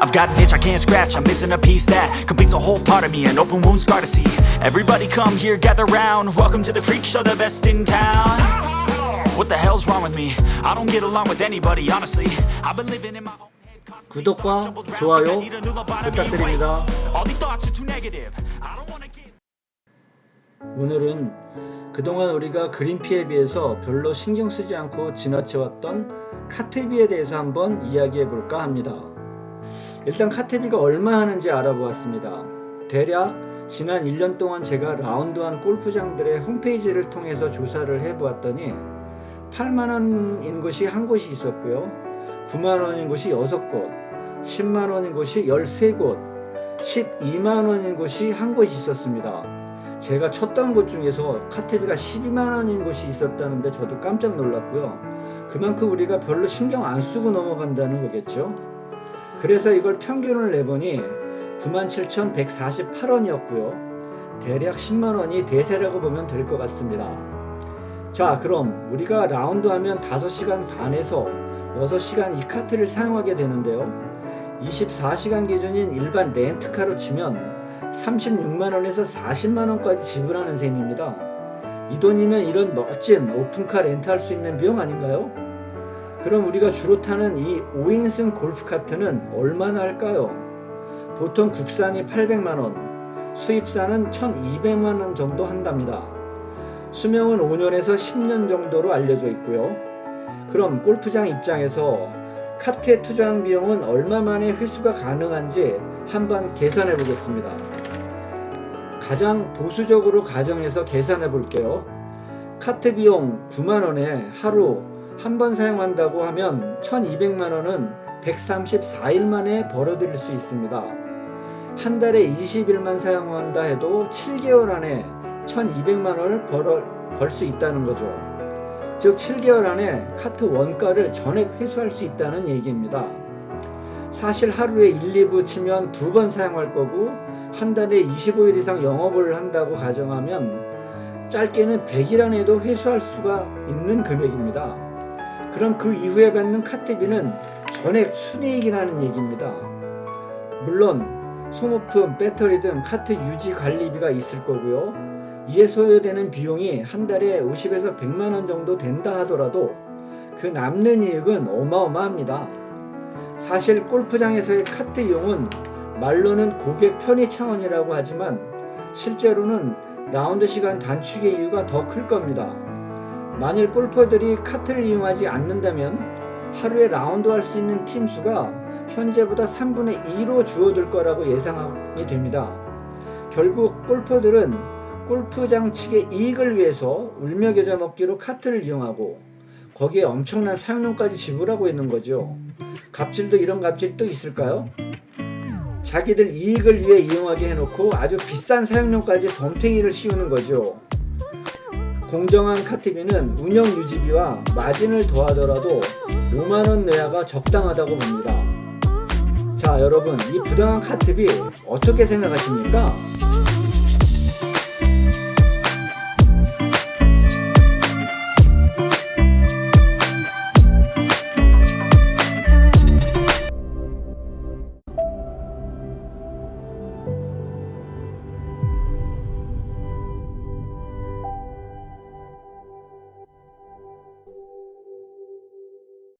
I've got an itch I can't scratch, I'm missing a piece that completes a whole part of me, an open wound scar to see. Everybody come here, gather round. Welcome to the freak show, the best in town. What the hell's wrong with me? I don't get along with anybody, honestly. I've been living in my own 구독과 좋아요. 부탁드립니다. 오늘은 그동안 우리가 그린피에 비해서 별로 신경 쓰지 않고 지나쳐왔던 카테비에 대해서 한번 이야기해 볼까 합니다. 일단 카테비가 얼마 하는지 알아보았습니다. 대략 지난 1년 동안 제가 라운드한 골프장들의 홈페이지를 통해서 조사를 해보았더니 8만원인 곳이 한 곳이 있었고요. 9만원인 곳이 6곳, 10만원인 곳이 13곳, 12만원인 곳이 한 곳이 있었습니다. 제가 쳤던 곳 중에서 카테비가 12만원인 곳이 있었다는데 저도 깜짝 놀랐고요. 그만큼 우리가 별로 신경 안 쓰고 넘어간다는 거겠죠. 그래서 이걸 평균을 내보니 97,148원이었고요. 대략 10만원이 대세라고 보면 될 것 같습니다. 자, 그럼 우리가 라운드 하면 5시간 반에서 6시간 이 카트를 사용하게 되는데요. 24시간 기준인 일반 렌트카로 치면 36만원에서 40만원까지 지불하는 셈입니다. 이 돈이면 이런 멋진 오픈카 렌트할 수 있는 비용 아닌가요? 그럼 우리가 주로 타는 이 5인승 골프카트는 얼마나 할까요? 보통 국산이 800만원, 수입산은 1200만원 정도 한답니다. 수명은 5년에서 10년 정도로 알려져 있고요. 그럼 골프장 입장에서 카트에 투자한 비용은 얼마 만에 회수가 가능한지 한번 계산해 보겠습니다. 가장 보수적으로 가정해서 계산해 볼게요. 카트 비용 9만원에 하루 한 번 사용한다고 하면 1200만 원은 134일 만에 벌어들일 수 있습니다. 한 달에 20일만 사용한다 해도 7개월 안에 1200만 원을 벌 수 있다는 거죠. 즉 7개월 안에 카트 원가를 전액 회수할 수 있다는 얘기입니다. 사실 하루에 1, 2부 치면 두 번 사용할 거고 한 달에 25일 이상 영업을 한다고 가정하면 짧게는 100일 안에도 회수할 수가 있는 금액입니다. 그럼 그 이후에 받는 카트비는 전액 순이익이라는 얘기입니다. 물론 소모품, 배터리 등 카트 유지 관리비가 있을 거고요. 이에 소요되는 비용이 한 달에 50에서 100만 원 정도 된다 하더라도 그 남는 이익은 어마어마합니다. 사실 골프장에서의 카트 이용은 말로는 고객 편의 차원이라고 하지만 실제로는 라운드 시간 단축의 이유가 더 클 겁니다. 만일 골퍼들이 카트를 이용하지 않는다면 하루에 라운드 할 수 있는 팀 수가 현재보다 3분의 2로 줄어들 거라고 예상이 됩니다. 결국 골퍼들은 골프장 측의 이익을 위해서 울며 겨자 먹기로 카트를 이용하고 거기에 엄청난 사용료까지 지불하고 있는 거죠. 갑질도 이런 갑질도 있을까요? 자기들 이익을 위해 이용하게 해놓고 아주 비싼 사용료까지 덤탱이를 씌우는 거죠. 공정한 카트비는 운영 유지비와 마진을 더하더라도 5만원 내야가 적당하다고 봅니다. 자, 여러분, 이 부당한 카트비 어떻게 생각하십니까?